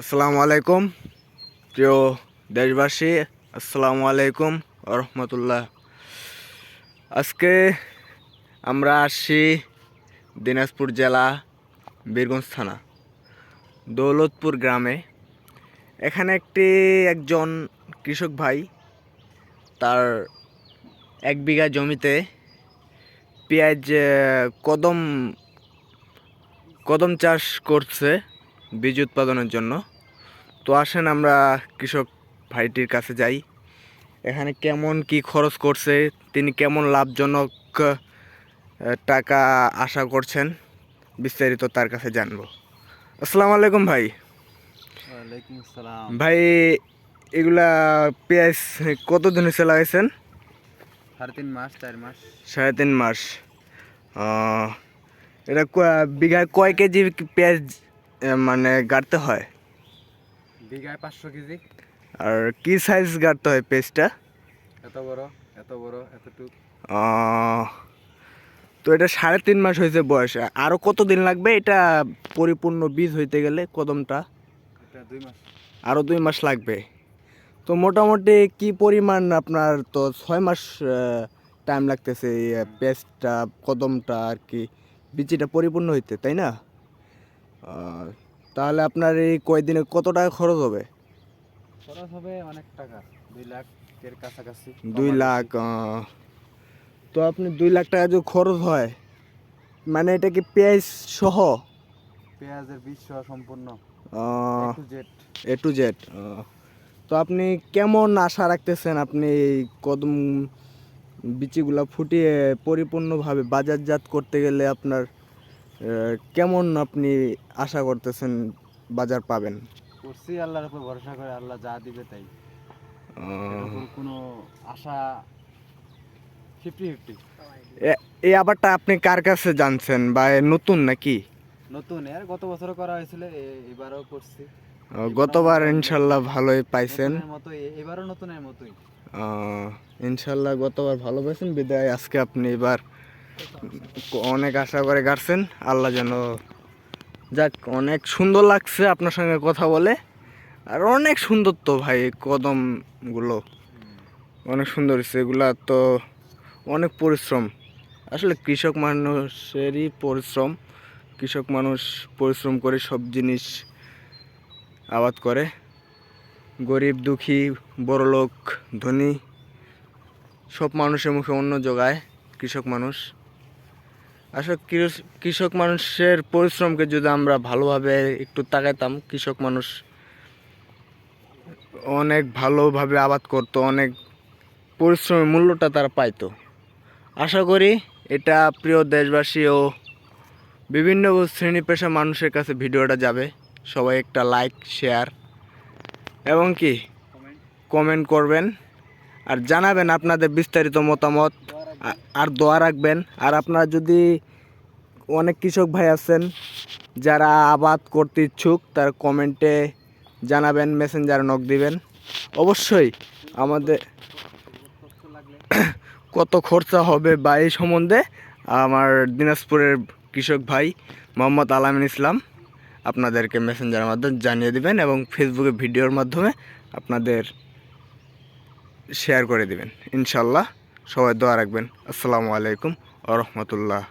আসসালামু আলাইকুম। প্রিয় দেশবাসী, আসসালামু আলাইকুম রহমতুল্লাহ আজকে আমরা আসছি দিনাজপুর জেলা বীরগঞ্জ থানা, দৌলতপুর গ্রামে। এখানে একটি একজন কৃষক ভাই তার এক বিঘা জমিতে পেঁয়াজ কদম কদম চাষ করছে। বীজ উৎপাদনের জন্য। তো আসেন আমরা কৃষক ভাইটির কাছে যাই। এখানে কেমন কি খরচ করছে তিনি কেমন লাভজনক টাকা আশা করছেন বিস্তারিত তার কাছে জানব। আসসালামু আলাইকুম ভাই। ভাই এগুলা পেঁয়াজ কতদিন হয়েছে লাগাইছেন সাড়ে তিন মাস চার মাস। সাড়ে তিন মাস। এটা বিঘায় কয় কেজি পেঁয়াজ মানে গাড়তে হয়। বিঘায় পাঁচশো কেজি। আর কি সাইজ গাড়তে হয় পেঁয়াজটা এত বড় এত বড় এতটুক। তো এটা সাড়ে তিন মাস হয়েছে বয়স। আরও কতদিন লাগবে? এটা পরিপূর্ণ বীজ হইতে গেলে কদমটা? এটা দুই মাস। আরও দুই মাস লাগবে। তো মোটামুটি কি পরিমাণ আপনার তো ছয় মাস টাইম লাগতেছে পেঁয়াজটা কদমটা আর কি বিচিটা পরিপূর্ণ হইতে তাই না? তাহলে আপনার এই কয়দিনে কত টাকা খরচ হবে? খরচ হবে অনেক টাকা দুই লাখ এর কাছাকাছি। দুই লাখ তো আপনি দুই লাখ টাকা যদি খরচ হয় মানে এটা কি পেঁয়াজ সহ? পেঁয়াজের বীজ সহ সম্পূর্ণ জেড এ টু জেড তো আপনি কেমন আশা রাখতেছেন আপনি এই কদম বিচিগুলা ফুটিয়ে পরিপূর্ণভাবে বাজারজাত করতে গেলে আপনার কেমন আপনি আশা করতেছেন বাজার পাবেন? করছি আল্লাহর উপর ভরসা করে আল্লাহ যা দিবে তাই। কোনো আশা ফিফটি ফিফটি এই আবারটা আপনি কার কাছে জানছেন? বা নতুন নাকি? নতুন এর গত বছর করা হয়েছিল এবারও করছি। গতবার ইনশাল্লাহ ভালোই পাইছেন। এবারও নতুনের মতোই। ইনশাল্লাহ গতবার ভালো পাইছেন। বিদায় আজকে আপনি এবার অনেক আশা করে গাড়ছেন। আল্লাহ যেন যাক, অনেক সুন্দর লাগছে আপনার সঙ্গে কথা বলে। আর অনেক সুন্দর তো ভাই কদমগুলো। অনেক সুন্দর হচ্ছে এগুলা তো অনেক পরিশ্রম। আসলে কৃষক মানুষেরই পরিশ্রম। কৃষক মানুষ পরিশ্রম করে সব জিনিস আবাদ করে। গরিব, দুঃখী, বড়লোক, ধনী, সব মানুষের মুখে অন্য জোগায় কৃষক মানুষ। আসলে কৃষ- কৃষক মানুষের পরিশ্রমকে যদি আমরা ভালোভাবে একটু তাকাইতাম, কৃষক মানুষ অনেক ভালোভাবে আবাদ করতো, অনেক পরিশ্রমের মূল্যটা তারা পাইতো। আশা করি এটা প্রিয় দেশবাসী ও বিভিন্ন শ্রেণি পেশা মানুষের কাছে ভিডিওটা যাবে। সবাই একটা লাইক শেয়ার এবং কি? কমেন্ট করবেন। আর জানাবেন আপনাদের বিস্তারিত মতামত আর দোয়া রাখবেন। আর আপনারা যদি অনেক কৃষক ভাই আছেন, যারা আবাদ করতে ইচ্ছুক, তার কমেন্টে জানাবেন মেসেঞ্জারে নক দিবেন। অবশ্যই আমাদের কত খরচা হবে বা এই সম্বন্ধে আমার দিনাজপুরের কৃষক ভাই মোহাম্মদ আলামিন ইসলাম আপনাদেরকে মেসেঞ্জারের মাধ্যমে জানিয়ে দিবেন এবং ফেসবুকে ভিডিওর মাধ্যমে আপনাদের শেয়ার করে দেবেন। ইনশাল্লাহ সবাই দোয়া রাখবেন। আসসালামু আলাইকুম আ রহমতুল্লাহ।